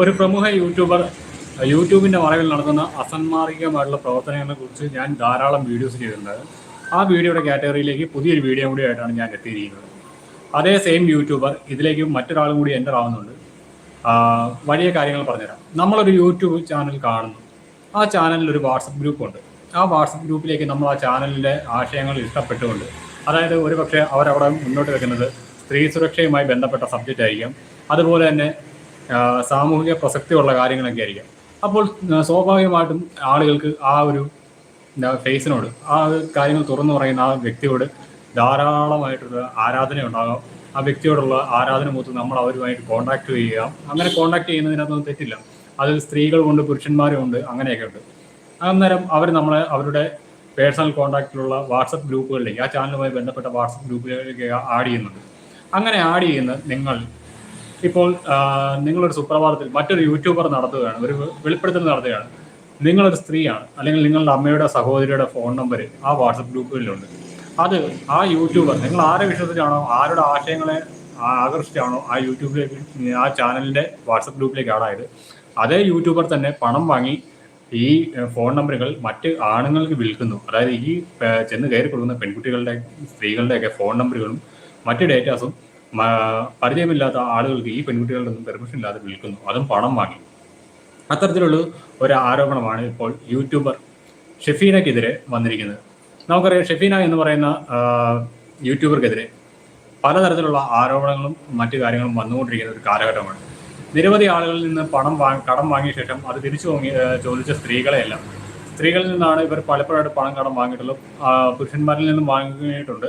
ഒരു പ്രമുഖ യൂട്യൂബർ യൂട്യൂബിന്റെ മറവിൽ നടക്കുന്ന അസന്മാർഗികമായിട്ടുള്ള പ്രവർത്തനങ്ങളെ കുറിച്ച് ഞാൻ ധാരാളം വീഡിയോസ് ചെയ്തിട്ടുണ്ട്. ആ വീഡിയോയുടെ കാറ്റഗറിയിലേക്ക് പുതിയൊരു വീഡിയോ കൂടി ആയിട്ടാണ് ഞാൻ എത്തിയിരിക്കുന്നത്. അതേ സെയിം യൂട്യൂബർ ഇതിലേക്ക് മറ്റൊരാളും കൂടി എന്റർ ആവുന്നുണ്ട്. വലിയ കാര്യങ്ങൾ പറഞ്ഞുതരാം. നമ്മളൊരു യൂട്യൂബ് ചാനൽ കാണുന്നു. ആ ചാനലിൽ ഒരു വാട്സപ്പ് ഗ്രൂപ്പ് ഉണ്ട്. ആ വാട്സപ്പ് ഗ്രൂപ്പിലേക്ക് നമ്മൾ ആ ചാനലിന്റെ ആശയങ്ങൾ ഇഷ്ടപ്പെട്ടുകൊണ്ട് അതായത് ഒരു പക്ഷേ അവരവിടെ മുന്നോട്ട് വെക്കുന്നത് സ്ത്രീ സുരക്ഷയുമായി ബന്ധപ്പെട്ട സബ്ജക്റ്റ് ആയിരിക്കും. അതുപോലെ തന്നെ സാമൂഹിക പ്രസക്തിയുള്ള കാര്യങ്ങളൊക്കെ ആയിരിക്കാം. അപ്പോൾ സ്വാഭാവികമായിട്ടും ആളുകൾക്ക് ആ ഒരു ഫേസിനോട് ആ കാര്യങ്ങൾ തുറന്നു പറയുന്ന ആ വ്യക്തിയോട് ധാരാളമായിട്ടുള്ള ആരാധന ഉണ്ടാകാം. ആ വ്യക്തിയോടുള്ള ആരാധന മൂത്ത് നമ്മൾ അവരുമായിട്ട് കോണ്ടാക്ട് ചെയ്യുക. അങ്ങനെ കോണ്ടാക്ട് ചെയ്യുന്നതിനകത്തൊന്നും തെറ്റില്ല. അതിൽ സ്ത്രീകളുമുണ്ട് പുരുഷന്മാരുമുണ്ട് അങ്ങനെയൊക്കെ ഉണ്ട്. അന്നേരം അവർ നമ്മളെ അവരുടെ പേഴ്സണൽ കോണ്ടാക്റ്റിലുള്ള വാട്സപ്പ് ഗ്രൂപ്പുകളിലേക്ക് ആ ചാനലുമായി ബന്ധപ്പെട്ട വാട്സപ്പ് ഗ്രൂപ്പുകളിലേക്ക് ആഡ് ചെയ്യുന്നുണ്ട്. അങ്ങനെ ആഡ് ചെയ്യുന്ന നിങ്ങൾ ഇപ്പോൾ നിങ്ങളൊരു സുപ്രഭാതത്തിൽ മറ്റൊരു യൂട്യൂബർ നടത്തുകയാണ് ഒരു വെളിപ്പെടുത്തൽ നടത്തുകയാണ്. നിങ്ങളൊരു സ്ത്രീയാണ് അല്ലെങ്കിൽ നിങ്ങളുടെ അമ്മയുടെ സഹോദരിയുടെ ഫോൺ നമ്പർ ആ വാട്സപ്പ് ഗ്രൂപ്പുകളിലുണ്ട്. അത് ആ യൂട്യൂബർ നിങ്ങൾ ആരെ വിശ്വസിച്ചാണോ ആരുടെ ആശയങ്ങളെ ആകർഷിച്ചാണോ ആ യൂട്യൂബിലേക്ക് ആ ചാനലിന്റെ വാട്സപ്പ് ഗ്രൂപ്പിലേക്ക് ആടായത് അതേ യൂട്യൂബർ തന്നെ പണം വാങ്ങി ഈ ഫോൺ നമ്പറുകൾ മറ്റ് ആണുങ്ങൾക്ക് വിൽക്കുന്നു. അതായത് ഈ ചെന്ന് കയറി കൊടുക്കുന്ന പെൺകുട്ടികളുടെ സ്ത്രീകളുടെയൊക്കെ ഫോൺ നമ്പറുകളും മറ്റ് ഡേറ്റാസും പരിചയമില്ലാത്ത ആളുകൾക്ക് ഈ പെൺകുട്ടികളുടെ ഒന്നും പെർമിഷൻ ഇല്ലാതെ വിൽക്കുന്നു. അതും പണം വാങ്ങി. അത്തരത്തിലുള്ള ഒരു ആരോപണമാണ് ഇപ്പോൾ യൂട്യൂബർ ഷെഫീനക്കെതിരെ വന്നിരിക്കുന്നത്. നമുക്കറിയാം ഷെഫീന എന്ന് പറയുന്ന യൂട്യൂബർക്കെതിരെ പലതരത്തിലുള്ള ആരോപണങ്ങളും മറ്റു കാര്യങ്ങളും വന്നുകൊണ്ടിരിക്കുന്ന ഒരു കാലഘട്ടമാണ്. നിരവധി ആളുകളിൽ നിന്ന് പണം വാങ്ങി കടം വാങ്ങിയ ശേഷം അത് തിരിച്ചു വാങ്ങി ചോദിച്ച സ്ത്രീകളെയെല്ലാം. സ്ത്രീകളിൽ നിന്നാണ് ഇവർ പലപ്പോഴായിട്ട് പണം കടം വാങ്ങിയിട്ടുള്ളത്. പുരുഷന്മാരിൽ നിന്നും വാങ്ങിയിട്ടുണ്ട്.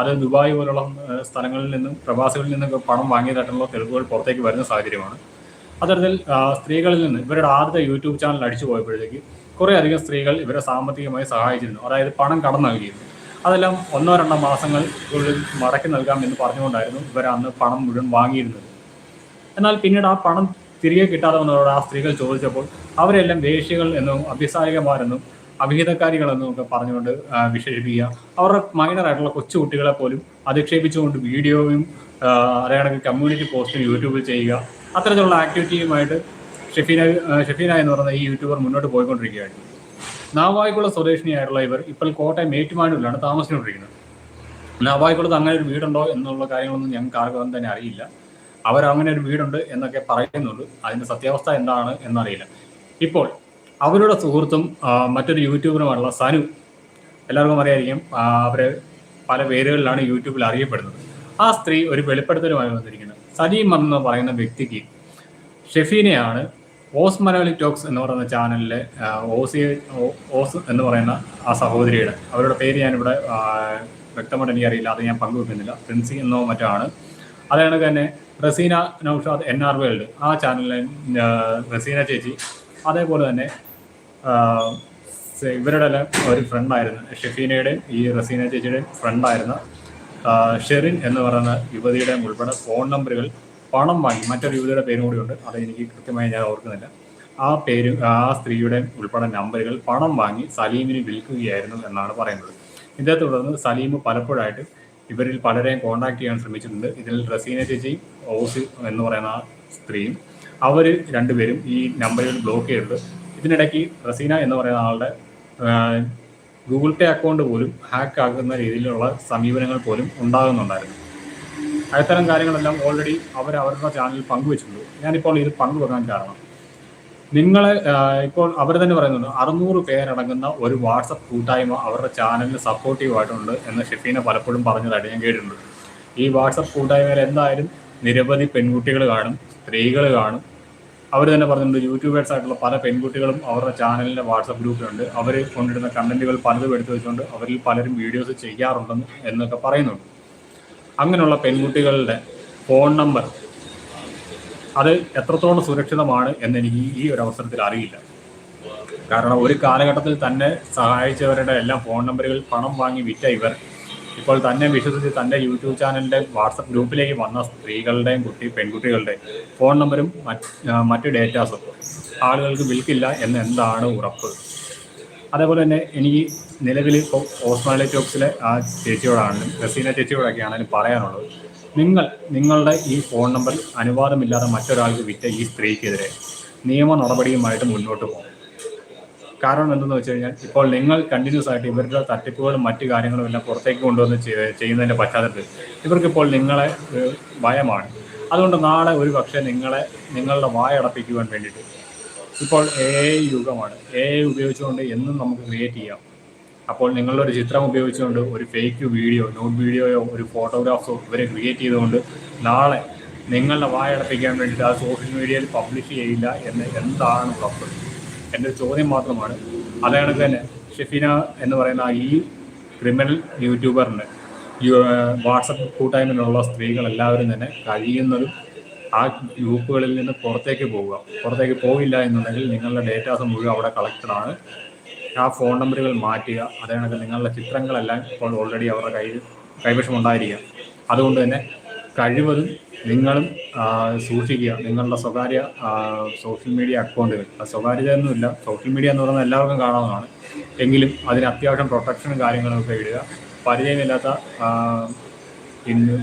അത് ദുബായ് പോലുള്ള സ്ഥലങ്ങളിൽ നിന്നും പ്രവാസികളിൽ നിന്നൊക്കെ പണം വാങ്ങിയതായിട്ടുള്ള തെളിവുകൾ പുറത്തേക്ക് വരുന്ന സാഹചര്യമാണ്. അത്തരത്തിൽ സ്ത്രീകളിൽ നിന്ന് ഇവരുടെ ആദ്യത്തെ യൂട്യൂബ് ചാനൽ അടിച്ചു പോയപ്പോഴത്തേക്ക് കുറേ അധികം സ്ത്രീകൾ ഇവരെ സാമ്പത്തികമായി സഹായിച്ചിരുന്നു. അതായത് പണം കടം നൽകിയിരുന്നു. അതെല്ലാം ഒന്നോ രണ്ടോ മാസങ്ങൾക്കുള്ളിൽ മടക്കി നൽകാം എന്ന് പറഞ്ഞുകൊണ്ടായിരുന്നു ഇവർ അന്ന് പണം മുഴുവൻ വാങ്ങിയിരുന്നത്. എന്നാൽ പിന്നീട് ആ പണം തിരികെ കിട്ടാതെ വന്നതോടെ ആ സ്ത്രീകൾ ചോദിച്ചപ്പോൾ അവരെല്ലാം വേശ്യകൾ എന്നും അഭിസാരികമാരെന്നും അഭിഹിതക്കാരികളെന്നും ഒക്കെ പറഞ്ഞുകൊണ്ട് വിശേഷിപ്പിക്കുക. അവരുടെ മൈനർ ആയിട്ടുള്ള കൊച്ചുകുട്ടികളെ പോലും അധിക്ഷേപിച്ചുകൊണ്ട് വീഡിയോയും ആ, കമ്മ്യൂണിറ്റി പോസ്റ്റും യൂട്യൂബിൽ ചെയ്യുക. അത്തരത്തിലുള്ള ആക്ടിവിറ്റിയുമായിട്ട് ഷെഫീന ഷെഫീന എന്ന് പറയുന്ന ഈ യൂട്യൂബർ മുന്നോട്ട് പോയിക്കൊണ്ടിരിക്കുകയായിരുന്നു. നാവായിക്കുള്ള സ്വദേശിനിയായിട്ടുള്ള ഇവർ ഇപ്പോൾ കോട്ടയം ഏറ്റുമാനൂരിലാണ് താമസിച്ചുകൊണ്ടിരിക്കുന്നത്. നാവായിക്കുളത്ത് അങ്ങനെ ഒരു വീടുണ്ടോ എന്നുള്ള കാര്യങ്ങളൊന്നും ഞങ്ങൾക്ക് ആർക്കും തന്നെ അറിയില്ല. അവർ അങ്ങനെ ഒരു വീടുണ്ട് എന്നൊക്കെ പറയുന്നുണ്ട്. അതിന്റെ സത്യാവസ്ഥ എന്താണ് എന്നറിയില്ല. ഇപ്പോൾ അവരുടെ സുഹൃത്തും മറ്റൊരു യൂട്യൂബറുമായിട്ടുള്ള സനു എല്ലാവർക്കും അറിയായിരിക്കും അവരെ പല പേരുകളിലാണ് യൂട്യൂബിൽ അറിയപ്പെടുന്നത്. ആ സ്ത്രീ ഒരു വെളിപ്പെടുത്തലുമായി വന്നിരിക്കുന്നത് സജീം എന്ന് പറയുന്ന വ്യക്തിക്ക് ഷെഫീനെയാണ് ഓസ് മലയാളി ടോക്സ് എന്ന് പറയുന്ന ചാനലിലെ ഓസി ഓസ് എന്ന് പറയുന്ന ആ സഹോദരിയുടെ. അവരുടെ പേര് ഞാനിവിടെ വ്യക്തമായിട്ട് എനിക്കറിയില്ല അത് ഞാൻ പങ്കുവെക്കുന്നില്ല. പ്രിൻസി എന്നോ മറ്റോ ആണ്. അതേ കണക്ക് തന്നെ Razeena Noushad N R world ആ ചാനലിലെ റസീന ചേച്ചി അതേപോലെ തന്നെ ഇവരുടെ ഒരു ഫ്രണ്ടായിരുന്നു ഷെഫീനയുടെയും ഈ റസീന ചേച്ചിയുടെയും ഫ്രണ്ടായിരുന്ന ഷെറിൻ എന്ന് പറയുന്ന യുവതിയുടെയും ഉൾപ്പെടെ ഫോൺ നമ്പറുകൾ പണം വാങ്ങി മറ്റൊരു യുവതിയുടെ പേരും കൂടി ഉണ്ട്. അത് എനിക്ക് കൃത്യമായി ഞാൻ ഓർക്കുന്നില്ല. ആ പേര് ആ സ്ത്രീയുടെ ഉൾപ്പെടെ നമ്പറുകൾ പണം വാങ്ങി സലീമിന് വിൽക്കുകയായിരുന്നു എന്നാണ് പറയുന്നത്. ഇതേ തുടർന്ന് സലീം പലപ്പോഴായിട്ട് ഇവരിൽ പലരെയും കോൺടാക്ട് ചെയ്യാൻ ശ്രമിച്ചിട്ടുണ്ട്. ഇതിൽ റസീന ചേച്ചി ഓസി എന്ന് പറയുന്ന സ്ത്രീയും അവർ രണ്ടുപേരും ഈ നമ്പറുകൾ ബ്ലോക്ക് ചെയ്തിട്ടുണ്ട് ഇതിനിടയ്ക്ക് റസീന എന്ന് പറയുന്ന ആളുടെ ഗൂഗിൾ പേ അക്കൗണ്ട് പോലും ഹാക്ക് ആകുന്ന രീതിയിലുള്ള സമീപനങ്ങൾ പോലും ഉണ്ടാകുന്നുണ്ടായിരുന്നു. അത്തരം കാര്യങ്ങളെല്ലാം ഓൾറെഡി അവർ അവരുടെ ചാനലിൽ പങ്കുവച്ചിട്ടുണ്ട്. ഞാനിപ്പോൾ ഇത് പങ്കുവെക്കാൻ കാരണം നിങ്ങളെ ഇപ്പോൾ അവർ തന്നെ പറയുന്നുണ്ട് അറുന്നൂറ് പേരടങ്ങുന്ന ഒരു വാട്സപ്പ് കൂട്ടായ്മ അവരുടെ ചാനലിന് സപ്പോർട്ടീവ് ആയിട്ടുണ്ട് എന്ന് ഷെഫീന പലപ്പോഴും പറഞ്ഞതായിട്ട് ഞാൻ കേട്ടിട്ടുണ്ട്. ഈ വാട്സപ്പ് കൂട്ടായ്മയിൽ എന്തായാലും നിരവധി പെൺകുട്ടികൾ കാണും സ്ത്രീകൾ കാണും. അവർ തന്നെ പറഞ്ഞിട്ടുണ്ട് യൂട്യൂബേഴ്സ് ആയിട്ടുള്ള പല പെൺകുട്ടികളും അവരുടെ ചാനലിന്റെ വാട്സപ്പ് ഗ്രൂപ്പിലുണ്ട്. അവർ കൊണ്ടിടുന്ന കണ്ടന്റുകൾ പലതും എടുത്തു വെച്ചുകൊണ്ട് അവരിൽ പലരും വീഡിയോസ് ചെയ്യാറുണ്ടെന്ന് എന്നൊക്കെ പറയുന്നുണ്ട്. അങ്ങനെയുള്ള പെൺകുട്ടികളുടെ ഫോൺ നമ്പർ അത് എത്രത്തോളം സുരക്ഷിതമാണ് എന്നെനിക്ക് ഈ ഒരു അവസരത്തിൽ അറിയില്ല. കാരണം ഒരു കാലഘട്ടത്തിൽ തന്നെ സഹായിച്ചവരുടെ എല്ലാം ഫോൺ നമ്പറുകൾ പണം വാങ്ങി വിറ്റ ഇവർ ഇപ്പോൾ തന്നെ വിശ്വസിച്ച് തന്റെ യൂട്യൂബ് ചാനലിന്റെ വാട്സപ്പ് ഗ്രൂപ്പിലേക്ക് വന്ന സ്ത്രീകളുടെയും കുട്ടി പെൺകുട്ടികളുടെയും ഫോൺ ആ, മറ്റ് ഡേറ്റാസും ആളുകൾക്ക് വിൽക്കില്ല എന്ന് എന്താണ് ഉറപ്പ്? അതേപോലെ തന്നെ എനിക്ക് നിലവിൽ ഇപ്പോൾ ഓസ്മാലി ടോക്സിലെ ആ ചേച്ചിയോടാണെങ്കിലും റസീന ചേച്ചിയോടൊക്കെ ആണെങ്കിലും പറയാനുള്ളത് നിങ്ങൾ നിങ്ങളുടെ ഈ ഫോൺ നമ്പർ അനുവാദമില്ലാതെ മറ്റൊരാൾക്ക് വിറ്റ ഈ സ്ത്രീക്കെതിരെ നിയമ നടപടിയുമായിട്ട് മുന്നോട്ട് പോകും കാരണം എന്തെന്ന് വെച്ച് കഴിഞ്ഞാൽ ഇപ്പോൾ നിങ്ങൾ കണ്ടിന്യൂസ് ആയിട്ട് ഇവരുടെ തട്ടിപ്പുകളും മറ്റു കാര്യങ്ങളും എല്ലാം പുറത്തേക്ക് കൊണ്ടുവന്ന് ചെയ്യുന്നതിന്റെ പശ്ചാത്തലത്തിൽ ഇവർക്കിപ്പോൾ നിങ്ങളെ ഭയമാണ്. അതുകൊണ്ട് നാളെ ഒരു പക്ഷേ നിങ്ങളെ നിങ്ങളുടെ വായടപ്പിക്കുവാൻ വേണ്ടിയിട്ട് ഇപ്പോൾ എ യുഗമാണ്. എ ഉപയോഗിച്ചുകൊണ്ട് എന്നും നമുക്ക് ക്രിയേറ്റ് ചെയ്യാം. അപ്പോൾ നിങ്ങളുടെ ഒരു ചിത്രം ഉപയോഗിച്ചുകൊണ്ട് ഒരു ഫേക്ക് വീഡിയോ നോട്ട് വീഡിയോയോ ഒരു ഫോട്ടോഗ്രാഫോ ഇവരെ ക്രിയേറ്റ് ചെയ്തുകൊണ്ട് നാളെ നിങ്ങളുടെ വായടപ്പിക്കാൻ വേണ്ടിയിട്ട് ആ സോഷ്യൽ മീഡിയയിൽ പബ്ലിഷ് ചെയ്യില്ല എന്ന് എന്താണ് ഉറപ്പ് എന്റെ ചോദ്യം മാത്രമാണ്. അതേ തന്നെ ഷെഫീന എന്ന് പറയുന്ന ഈ ക്രിമിനൽ യൂട്യൂബറിന് വാട്സപ്പ് കൂട്ടായ്മയിലുള്ള സ്ത്രീകൾ എല്ലാവരും തന്നെ കഴിയുന്നതും ആ ഗ്രൂപ്പുകളിൽ നിന്ന് പുറത്തേക്ക് പോവുക. പുറത്തേക്ക് പോവില്ല എന്നുണ്ടെങ്കിൽ നിങ്ങളുടെ ഡേറ്റാസ് മുഴുവൻ അവിടെ ആണ്. ആ ഫോൺ നമ്പറുകൾ മാറ്റുക. അതേ കണക്ക് നിങ്ങളുടെ ചിത്രങ്ങളെല്ലാം ഇപ്പോൾ ഓൾറെഡി അവരുടെ കയ്യിൽ കൈവശം ഉണ്ടായിരിക്കുക അതുകൊണ്ട് തന്നെ കഴിവതും നിങ്ങളും സൂക്ഷിക്കുക. നിങ്ങളുടെ സ്വകാര്യ സോഷ്യൽ മീഡിയ അക്കൗണ്ടുകൾ. സ്വകാര്യതയൊന്നുമില്ല. സോഷ്യൽ മീഡിയ എന്ന് പറയുന്നത് എല്ലാവർക്കും കാണാവുന്നതാണ് എങ്കിലും അതിന് അത്യാവശ്യം പ്രൊട്ടക്ഷനും കാര്യങ്ങളും ഒക്കെ ഇടുക. പരിചയമില്ലാത്ത ഇന്ന്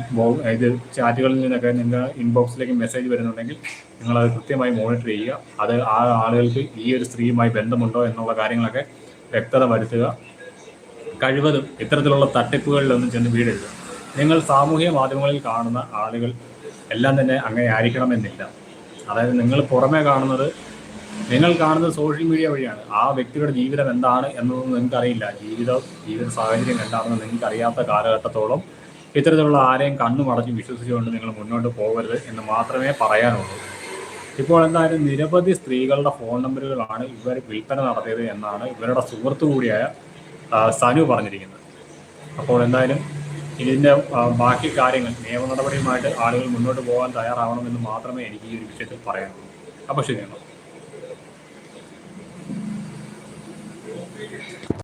ഇത് ചാറ്റുകളിൽ നിന്നൊക്കെ നിങ്ങൾ ഇൻബോക്സിലേക്ക് മെസ്സേജ് വരുന്നുണ്ടെങ്കിൽ നിങ്ങളത് കൃത്യമായി മോണിറ്റർ ചെയ്യുക. അത് ആ ആളുകൾക്ക് ഈ ഒരു സ്ത്രീയുമായി ബന്ധമുണ്ടോ എന്നുള്ള കാര്യങ്ങളൊക്കെ വ്യക്തത വരുത്തുക. കഴിവതും ഇത്തരത്തിലുള്ള തട്ടിപ്പുകളിലൊന്നും ചെന്ന് വീഴരുത്. നിങ്ങൾ സാമൂഹ്യ മാധ്യമങ്ങളിൽ കാണുന്ന ആളുകൾ എല്ലാം തന്നെ അങ്ങനെ ആയിരിക്കണമെന്നില്ല. അതായത് നിങ്ങൾ പുറമേ കാണുന്നത് നിങ്ങൾ കാണുന്നത് സോഷ്യൽ മീഡിയ വഴിയാണ്. ആ വ്യക്തിയുടെ ജീവിതം എന്താണ് എന്നതൊന്നും നിങ്ങൾക്കറിയില്ല. ജീവിതം ജീവിത സാഹചര്യം എന്താണെന്ന് നിങ്ങൾക്ക് അറിയാത്ത കാലഘട്ടത്തോളം ഇത്തരത്തിലുള്ള ആരെയും കണ്ണു മടച്ച് വിശ്വസിച്ചുകൊണ്ട് നിങ്ങൾ മുന്നോട്ട് പോകരുത് എന്ന് മാത്രമേ പറയാനുള്ളൂ. ഇപ്പോൾ എന്തായാലും നിരവധി സ്ത്രീകളുടെ ഫോൺ നമ്പറുകളാണ് ഇവർ വിൽപ്പന നടത്തിയത് എന്നാണ് ഇവരുടെ സുഹൃത്തു കൂടിയായ സനു പറഞ്ഞിരിക്കുന്നത്. അപ്പോൾ എന്തായാലും ഇതിന്റെ ബാക്കി കാര്യങ്ങൾ നിയമ നടപടിയുമായിട്ട് ആളുകൾ മുന്നോട്ട് പോകാൻ തയ്യാറാവണമെന്ന് മാത്രമേ എനിക്ക് ഈ ഒരു വിഷയത്തിൽ പറയാനുള്ളൂ അപ്പോൾ ശരിയാണ്.